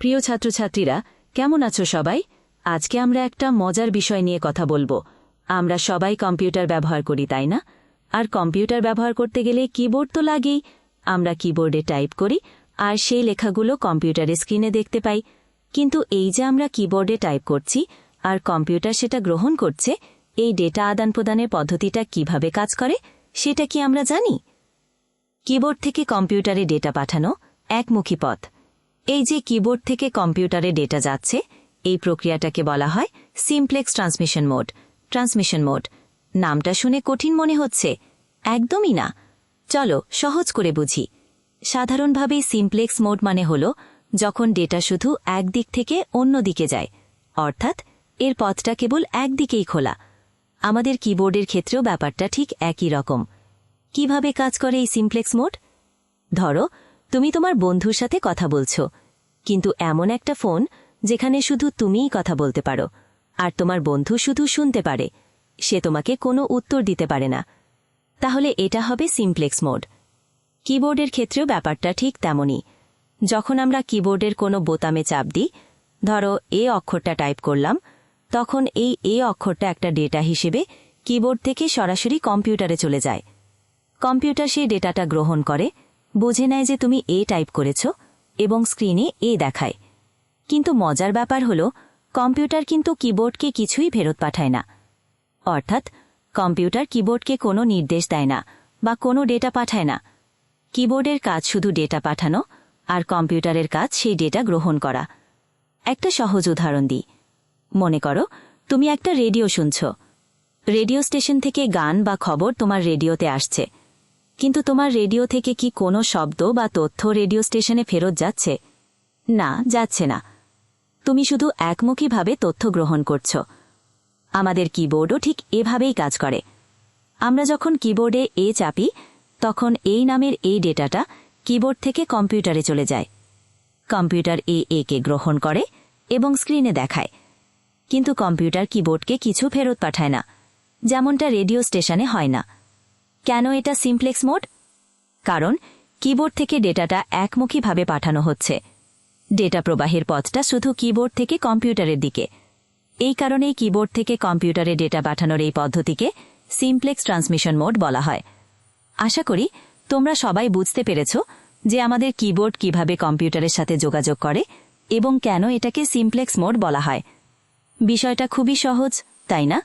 প্রিয় ছাত্রছাত্রীরা, কেমন আছো সবাই? আজকে আমরা একটা মজার বিষয় নিয়ে কথা বলব। আমরা সবাই কম্পিউটার ব্যবহার করি, তাই না? আর কম্পিউটার ব্যবহার করতে গেলে কিবোর্ড তো লাগেই। আমরা কিবোর্ডে টাইপ করি আর সেই লেখাগুলো কম্পিউটারের স্ক্রিনে দেখতে পাই। কিন্তু এই যে আমরা কিবোর্ডে টাইপ করছি আর কম্পিউটার সেটা গ্রহণ করছে, এই ডেটা আদান প্রদানের পদ্ধতিটা কীভাবে কাজ করে, সেটা কি আমরা জানি? কিবোর্ড থেকে কম্পিউটারে ডেটা পাঠানো একমুখী পথ। এই যে কিবোর্ড থেকে কম্পিউটারে ডেটা যাচ্ছে, এই প্রক্রিয়াটাকে বলা হয় simplex transmission mode transmission mode নামটা শুনে কঠিন মনে হচ্ছে। একদমই না। চলো, সহজ করে বুঝি। সাধারণভাবে সিমপ্লেক্স মোড মানে হল যখন ডেটা শুধু একদিক থেকে অন্য দিকে যায়, অর্থাৎ এর পথটা কেবল একদিকেই খোলা। আমাদের কিবোর্ডের ক্ষেত্রেও ব্যাপারটা ঠিক একই রকম। কীভাবে কাজ করে এই সিমপ্লেক্স মোড ধরো, তুমি তোমার বন্ধুর সাথে কথা বলছো। কিন্তু এমন একটা ফোন যেখানে শুধু তুমিই কথা বলতে পারো, আর তোমার বন্ধু শুধু শুনতে পারে, সে তোমাকে কোনো উত্তর দিতে পারে না। তাহলে এটা হবে সিমপ্লেক্স মোড। কিবোর্ডের ক্ষেত্রেও ব্যাপারটা ঠিক তেমনই। যখন আমরা কিবোর্ডের কোনো বোতামে চাপ দিই, ধরো এ অক্ষরটা টাইপ করলাম, তখন এই এ অক্ষরটা একটা ডেটা হিসেবে কিবোর্ড থেকে সরাসরি কম্পিউটারে চলে যায়। কম্পিউটার সেই ডেটাটা গ্রহণ করে, বুঝে নেয় যে তুমি এ টাইপ করেছ এবং স্ক্রিনে এ দেখায়। কিন্তু মজার ব্যাপার হল, কম্পিউটার কিন্তু কিবোর্ডকে কিছুই ফেরত পাঠায় না। অর্থাৎ, কম্পিউটার কিবোর্ডকে কোনো নির্দেশ দেয় না বা কোনো ডেটা পাঠায় না। কিবোর্ডের কাজ শুধু ডেটা পাঠানো আর কম্পিউটারের কাজ সেই ডেটা গ্রহণ করা। একটা সহজ উদাহরণ দিই। মনে করো, তুমি একটা রেডিও শুনছ। রেডিও স্টেশন থেকে গান বা খবর তোমার রেডিওতে আসছে। কিন্তু তোমার রেডিও থেকে কি কোনো শব্দ বা তথ্য রেডিও স্টেশনে ফেরত যাচ্ছে? না যাচ্ছে না। তুমি শুধু একমুখীভাবে তথ্য গ্রহণ করছ। আমাদের কিবোর্ডও ঠিক এভাবেই কাজ করে। আমরা যখন কিবোর্ডে এ চাপি, তখন এই নামের এই ডেটাটা কিবোর্ড থেকে কম্পিউটারে চলে যায়। কম্পিউটার এ একে গ্রহণ করে এবং স্ক্রিনে দেখায়। কিন্তু কম্পিউটার কিবোর্ডকে কিছু ফেরত পাঠায় না। যেমনটা রেডিও স্টেশনে হয় না। কেন এটা সিমপ্লেক্স মোড? কারণ কিবোর্ড থেকে ডেটাটা একমুখীভাবে পাঠানো হচ্ছে। ডেটা প্রবাহের পথটা শুধু কিবোর্ড থেকে কম্পিউটারের দিকে। এই কারণেই কিবোর্ড থেকে কম্পিউটারে ডেটা পাঠানোর এই পদ্ধতিকে সিমপ্লেক্স ট্রান্সমিশন মোড বলা হয়। আশা করি তোমরা সবাই বুঝতে পেরেছ যে আমাদের কিবোর্ড কীভাবে কম্পিউটারের সাথে যোগাযোগ করে এবং কেন এটাকে সিমপ্লেক্স মোড বলা হয়। বিষয়টা খুবই সহজ, তাই না?